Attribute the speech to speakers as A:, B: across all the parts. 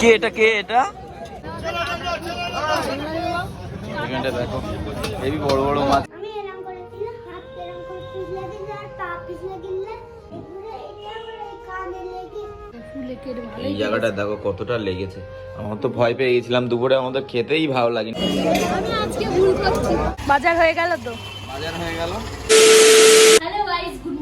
A: কে এটা কে এটা? এখানটা দেখো হেবি বড় বড় মাছ।
B: এই
A: এই জায়গাটা দেখো কতটা লেগেছে। আমার তো ভয় পেয়ে গেছিলাম দুপুরে আমাদের খেতেই ভালো লাগেনি।
C: আমি আজকে ভুল করছি। বাজার হয়ে গেল তো?
A: বাজার হয়ে গেল।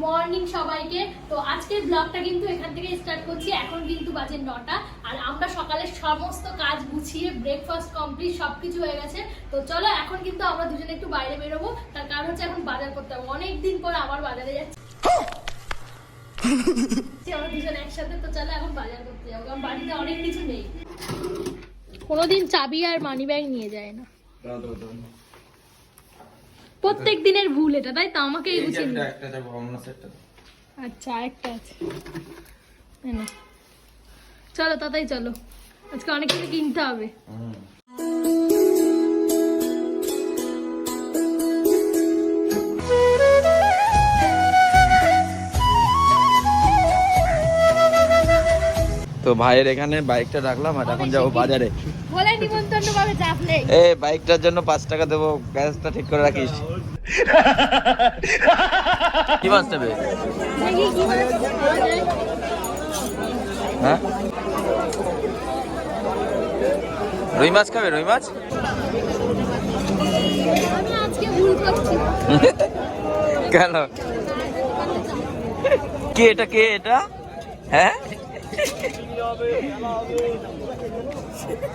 C: মর্নিং সবাইকে। তো আজকের ব্লগটা কিন্তু এখান থেকে স্টার্ট করছি। এখন কিন্তু বাজে নটা। আর আমরা সকালে সমস্ত কাজ গুছিয়ে ব্রেকফাস্ট কমপ্লিট সবকিছু হয়ে গেছে। তো চলো, এখন কিন্তু আমরা দুজনে একটু বাইরে বেরোবো। তার কারণ হচ্ছে এখন বাজার করতে হবে। অনেক দিন পর আবার বাজারে যাচ্ছি। আমরা দুজনে একসাথে। তো চলো, এখন বাজার করতে যাব। কারণ বাড়িতে অনেক কিছু নেই। কোনোদিন চাবি আর মানি ব্যাগ নিয়ে যায় না। প্রত্যেক দিনের ভুল এটা তাই তো? আমাকে এই গুছিয়ে নিতে
A: একটা দেখো অন্য সেটটা
C: আচ্ছা একটা আছে। চলো তাতাই চলো। আজকে অনেক কিছু কিনতে হবে।
A: তো ভাইয়ের এখানে বাইকটা রাখলাম আর এখন যাব বাজারে। এ বাইকটার জন্য পাঁচ টাকা দেবো গ্যাসটা ঠিক করে রাখিস। কি মাছ নেবে। হ্যাঁ? রুই মাছ খাবে রুই মাছ? কেন? কে এটা কে এটা? হ্যাঁ?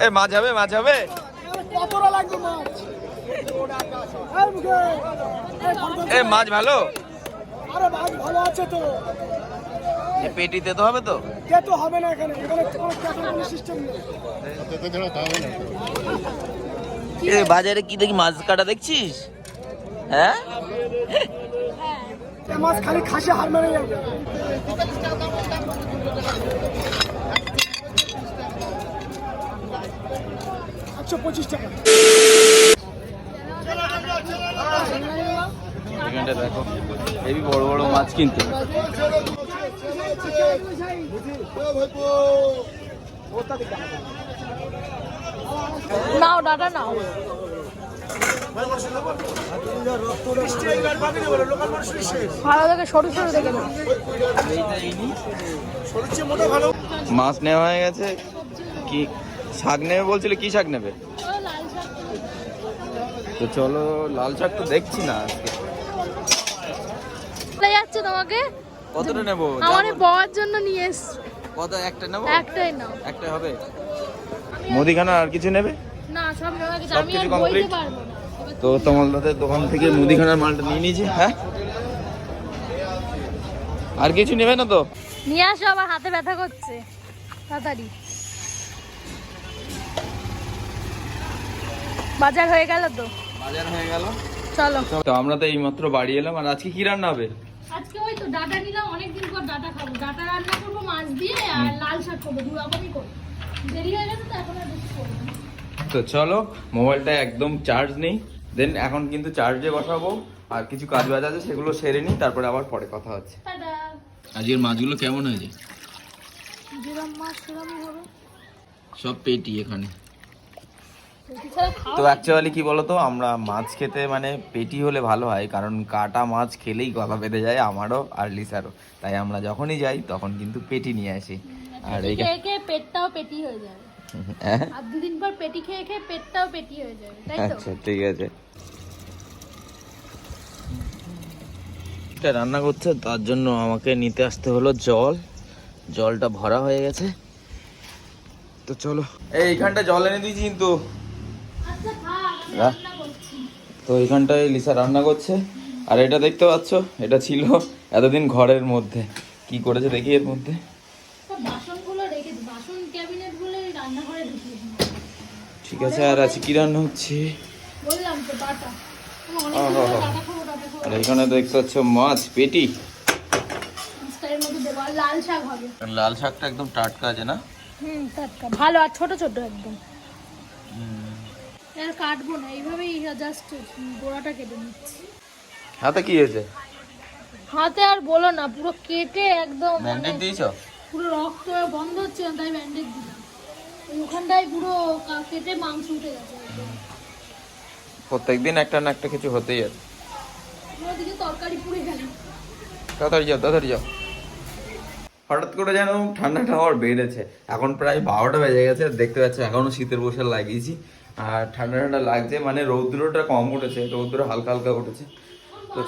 A: এ মাছ হবে মাছ হবে।
D: কতটা লাগবে মাছ
A: এ মাছ ভালো?
D: আরে মাছ ভালো আছে তো।
A: পেটিতে তো হবে তো?
D: তো হবে না এখানে। এখানে কোনো সিস্টেম নেই।
A: এ বাজারে কি দেখি মাছ কাটা দেখছিস? হ্যাঁ?
D: মাছ খালি খাসে হার মেরে যাবে একশো পঁচিশ টাকা।
A: এখানটা দেখো হেবি বড় বড় মাছ কিন্তু।
C: নাও ডাটা নাও। ভালো দেখে সরু সরু দেখে
A: মাছ নেওয়া হয়ে গেছে। কি শাক নেবে বলছিল? কি শাক নেবে? তো চলো লাল শাক তো দেখছি না আজকে।
C: যাচ্ছে তোমাকে?
A: কতটা নেব?
C: আমার। পাওয়ার জন্য নিয়ে এসছি
A: কত একটা নেব?
C: একটাই নাও।
A: একটা হবে। মুদিখানা আর কিছু নেবে?
C: না সব নেওয়া গেছে
A: সব
C: আমি আর
A: কিছু
C: পারব না।
A: তো তোমাদের দোকান থেকে মুদিখানার মালটা নিয়ে নিয়েছি হ্যাঁ? আর কিছু নেবে না তো?
C: নিয়ে আসো আবার হাতে ব্যথা করছে। তাড়াতাড়ি। বাজার হয়ে গেল তো?
A: বাজার হয়ে গেল।
C: চলো।
A: তো আমরা তো এইমাত্র বাড়ি এলাম আর আজকে কি রান্না হবে?
C: আজকে ওই তো ডাটা নিলাম অনেকদিন পর ডাটা খাব। ডাটা রান্না করব মাছ দিয়ে আর লাল শাক করব দু রকমই করব। দেরি হয়ে গেছে তো এখন আর বেশি করব না।
A: তো চলো মোবাইলটা একদম চার্জ নেই। দেন এখন কিন্তু চার্জে বসাবো আর কিছু কাজ বাজ আছে সেগুলো সেরে নিই তারপরে আবার পরে কথা হচ্ছে। আজকের মাছগুলো কেমন হয়েছে? সব পেটি এখানে। তো অ্যাকচুয়ালি কি বলতো আমরা মাছ খেতে মানে পেটি হলে ভালো হয় কারণ কাটা মাছ খেলেই গলা বেঁধে যায় আমারও আর লিসারও। তাই আমরা যখনই যাই তখন কিন্তু পেটি নিয়ে আসি। আর এই
C: পেটটাও পেটি হয়ে যাবে।
A: হ্যাঁ
C: আর দুদিন পর পেটি খেয়ে খেয়ে পেটটাও পেটি হয়ে যাবে তাই তো?
A: আচ্ছা ঠিক আছে। এটা রান্না করছে তার জন্য আমাকে নিতে আসতে হলো জল। জলটা ভরা হয়ে গেছে। তো চলো। এই এইখানটা জল এনে দিয়েছি কিন্তু।
C: আচ্ছা
A: তো এইখানটায় লিসা রান্না করছে। আর এটা দেখতে পাচ্ছ এটা ছিল এতদিন ঘরের মধ্যে। কি করেছে দেখি এর মধ্যে। ঠিক আছে আর আছে কি রান্না হচ্ছে? আর এখানে দেখতে পাচ্ছ মাছ পেটি।
C: লাল শাক হবে।
A: লাল শাকটা একদম টাটকা আছে না?
C: হুম টাটকা। ভালো আর ছোট ছোট একদম। আর কাটবো না এইভাবেই জাস্ট গোড়াটা কেটে নিচ্ছি।
A: হাতে কি হয়েছে?
C: হাতে আর বলো না পুরো কেটে একদম মানে
A: দিয়েছ?
C: পুরো রক্ত বন্ধ হচ্ছে তাই ব্যান্ডেজ দিলাম। ওই ওখানটায় পুরো কেটে মাংস উঠে গেছে
A: প্রত্যেকদিন একটা না একটা কিছু হতেই আছে।
C: ওদিকে তরকারি পুড়ে গেল।
A: তাড়াতাড়ি যাও তাড়াতাড়ি যাও। হঠাৎ করে যেন ঠান্ডাটা আবার বেড়েছে। এখন প্রায় বারোটা বেজে গেছে আর দেখতে পাচ্ছি এখনও শীতের পোশাক লাগিয়েছি। আর ঠান্ডা ঠান্ডা লাগছে মানে রৌদ্রটা কম উঠেছে রৌদ্র হালকা হালকা উঠেছে। তো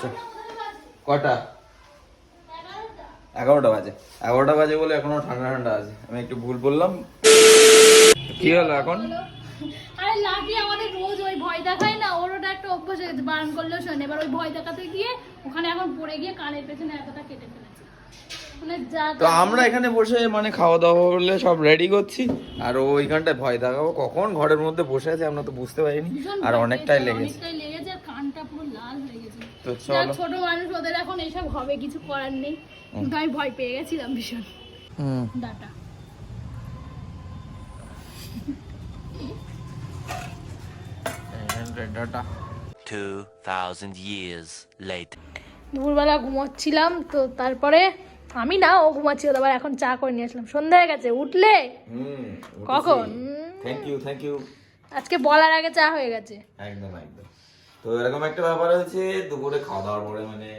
A: কটা? এগারোটা বাজে। এগারোটা বাজে বলে এখনও ঠান্ডা ঠান্ডা আছে। আমি একটু ভুল বললাম। কি হলো এখন?
C: আরে লাকি আমাদের রোজ ওই ভয় দেখায় না ওর ওটা একটা অভ্যাস হয়ে গেছে বারণ করলেও শোনে। এবার ওই ভয় দেখাতে গিয়ে ওখানে এখন পড়ে গিয়ে কানের পেছনে এতটা কেটে ফেলেছে। মানে
A: তো আমরা এখানে বসে মানে খাওয়া দাওয়া হলে সব রেডি করছি আর ওইখানটায় ভয় দেখাবো। কখন ঘরের মধ্যে বসে আছে আমরা তো বুঝতে পারিনি আর অনেকটাই লেগেছে।
C: লেগেছে আর কানটা পুরো লাল হয়ে গেছে।
A: তো চলো।
C: ছোট মানুষ ওদের এখন এইসব হবে কিছু করার নেই। কিন্তু আমি ভয় পেয়ে গেছিলাম ভীষণ।
A: হুম।
C: ডাটা দুপুরবেলা ঘুমোচ্ছিলাম তো তারপরে আমি না ও ঘুমাচ্ছিল তারপর এখন চা করে নিয়ে আসলাম। সন্ধ্যা হয়ে গেছে উঠলে? কখন?
A: থ্যাংক ইউ থ্যাংক ইউ
C: আজকে বলার আগে চা হয়ে গেছে।
A: একদম একদম। তো এরকম একটা ব্যাপার হচ্ছে দুপুরে খাওয়া দাওয়ার পরে মানে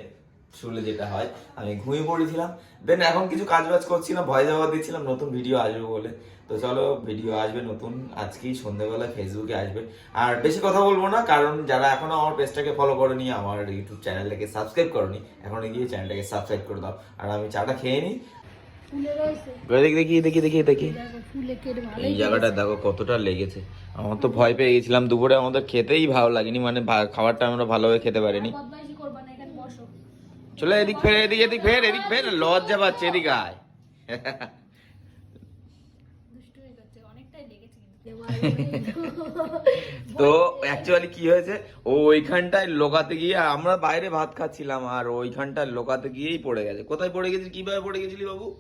A: শুলে যেটা হয় আমি ঘুমিয়ে পড়েছিলাম। দেন এখন কিছু কাজ বাজ করছিলাম ভয় জবাব দিচ্ছিলাম নতুন ভিডিও আসবে বলে। তো চলো ভিডিও আসবে নতুন আজকেই সন্ধ্যেবেলা ফেসবুকে আসবে। আর বেশি কথা বলব না কারণ যারা এখনও আমার পেজটাকে ফলো করনি আমার ইউটিউব চ্যানেলটাকে সাবস্ক্রাইব করনি এখন গিয়ে চ্যানেলটাকে সাবস্ক্রাইব করে দাও। আর আমি চাটা খেয়ে নিই দেখি দেখি দেখি দেখি এই জায়গাটা দেখো কতটা লেগেছে। আমার তো ভয় পেয়ে গেছিলাম দুপুরে আমাদের খেতেই ভালো লাগেনি মানে ভা- খাবারটা আমরা ভালোভাবে খেতে পারিনি। চলো এদিক ফের এদিক এদিক ফের এদিক ফের লজ্জা পাচ্ছে এদিক আয়
C: দুষ্টু হয়ে যাচ্ছে অনেকটাই লেগেছে কিন্তু
A: তো অ্যাকচুয়ালি কি হয়েছে? ও ওইখানটায় লোকাতে গিয়ে আমরা বাইরে ভাত খাচ্ছিলাম আর ওইখানটায় লোকাতে গিয়েই পড়ে গেছে। কোথায় পড়ে গেছিস কীভাবে পড়ে গেছিলি বাবু?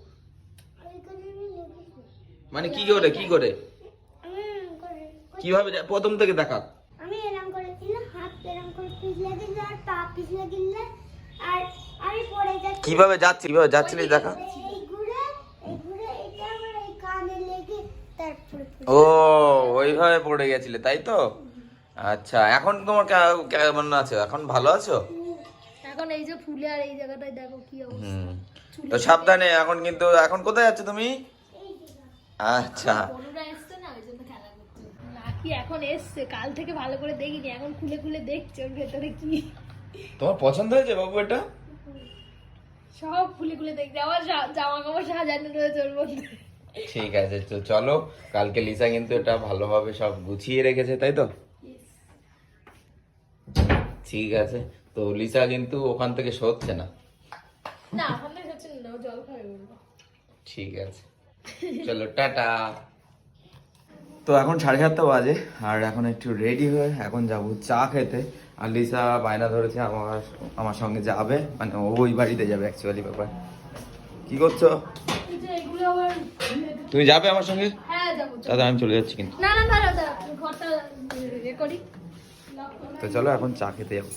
A: মানে কি করে? কি করে?
B: আমি
A: কীভাবে যা- প্রথম থেকে দেখা।
B: আমি এরম করেছিলাম হাত এরম করে পিছলে দিলে আর পা পিছলে দিলে আর আমি পড়ে যাচ্ছি।
A: কীভাবে যাচ্ছি? কীভাবে যাচ্ছিলিস দেখা
B: এই ঘুরে এই ঘুরে এটা আমার এই কানে লেগে তারপরে
A: ও ওইভাবে পড়ে গেছিলে তাই তো? আচ্ছা এখন তোমার কেমন আছো? এখন ভালো আছো?
C: এখন এই যে ফুলে আর এই জায়গাটায় দেখো কি অবস্থা।
A: তো সাবধানে এখন কিন্তু এখন কোথায় যাচ্ছ তুমি? আচ্ছা।
C: এখন এসছে কাল থেকে ভালো করে দেখিনি এখন খুলে খুলে দেখছে ওর ভেতরে কি।
A: তোমার পছন্দ হয়েছে বাবু এটা?
C: সব খুলে খুলে দেখছে আমার জামা কাপড় সাজানো রয়েছে ওর মধ্যে।
A: ঠিক আছে তো চলো কালকে লিসা কিন্তু এটা ভালোভাবে সব গুছিয়ে রেখেছে তাই তো? ঠিক আছে তো লিসা কিন্তু ওখান থেকে সরছে না।
C: না এখন থেকে হচ্ছে না জল খাবে
A: ঠিক আছে চলো টাটা। তো এখন সাড়ে সাতটা বাজে আর এখন একটু রেডি হয়ে এখন যাব চা খেতে। আর লিসা বায়না ধরেছে আমার আমার সঙ্গে যাবে মানে ওই বাড়িতে যাবে অ্যাকচুয়ালি ব্যাপার। কি করছ? তুমি যাবে আমার সঙ্গে?
C: হ্যাঁ যাব
A: দাদা আমি চলে যাচ্ছি কিন্তু। তো চলো এখন চা খেতে যাব।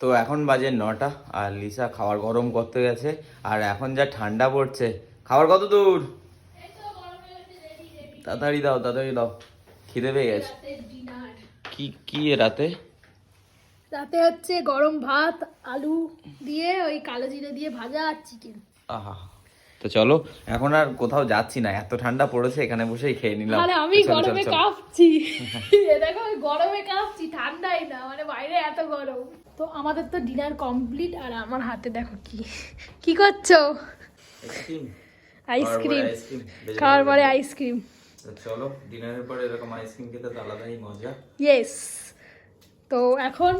A: তো এখন বাজে নটা আর লিসা খাবার গরম করতে গেছে আর এখন যা ঠান্ডা পড়ছে। খাবার কত দূর? তাড়াতাড়ি দাও তাড়াতাড়ি দাও। খিদে পেয়ে গেছে। কি কি এ রাতে?
C: রাতে হচ্ছে গরম ভাত আলু দিয়ে ওই কালো জিরে দিয়ে ভাজা আর চিকেন
A: আহা। তো চলো এখন আর কোথাও যাচ্ছি না। এত ঠান্ডা পড়েছে এখানে বসেই খেয়ে নিলাম।
C: আরে আমি গরমে কাঁপছি। দেখো আমি গরমে কাঁপছি ঠান্ডাই না। মানে বাইরে এত গরম। তো আমাদের তো ডিনার কমপ্লিট আর আমার হাতে দেখো কি কি করছ?
A: আইসক্রিম
C: আইসক্রিম
A: আইসক্রিম
C: খাওয়ার পরে আইসক্রিম
A: চলো ডিনারের পরে এরকম আইসক্রিম খেতে তো আলাদাই মজা।
C: ইয়েস তো এখন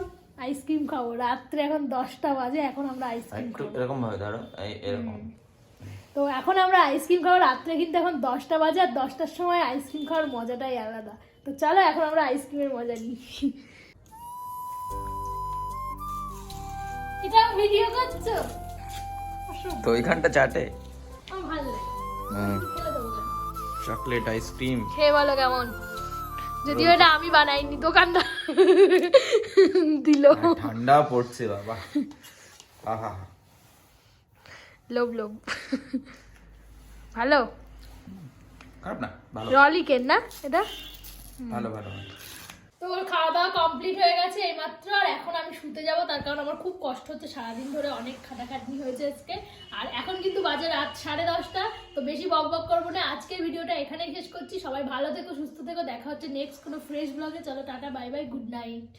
C: আইসক্রিম খাব। রাত্রে এখন দশটা বাজে এখন আমরা আইসক্রিম খাব।
A: এরকম ভাবে ধরো এরকম।
C: তো এখন আমরা আইসক্রিম খাব রাত্রে কিন্তু এখন দশটা বাজে আর দশটার সময় আইসক্রিম খাওয়ার মজাটাই আলাদা। তো চলো এখন আমরা আইসক্রিমের মজা নিই। এটা ভিডিও করছ?
A: তো ওইখানটা চাটে?
C: ভালো লাগে?
A: চকলেট আইসক্রিম
C: খেয়ে বলো কেমন? যদিও এটা আমি বানাইনি দোকানদার দিল।
A: ঠান্ডা পড়ছে বাবা। আহা।
C: লোভ লোভ। ভালো?
A: খারাপ না ভালো।
C: রলিকের না এটা?
A: ভালো ভালো।
C: তো ওর খাওয়া দাওয়া কমপ্লিট হয়ে গেছে এইমাত্র, আর এখন আমি শুতে যাব। তার কারণ আমার খুব কষ্ট হচ্ছে, সারাদিন ধরে অনেক খাটাখাটনি হয়েছে আজকে। আর এখন কিন্তু বাজে রাত সাড়ে দশটা, তো বেশি বক বক করব না। আজকের ভিডিওটা এখানেই শেষ করছি। সবাই ভালো থেকো, সুস্থ থেকো। দেখা হচ্ছে নেক্সট কোনো ফ্রেশ ব্লগে চলো, tata bye bye good night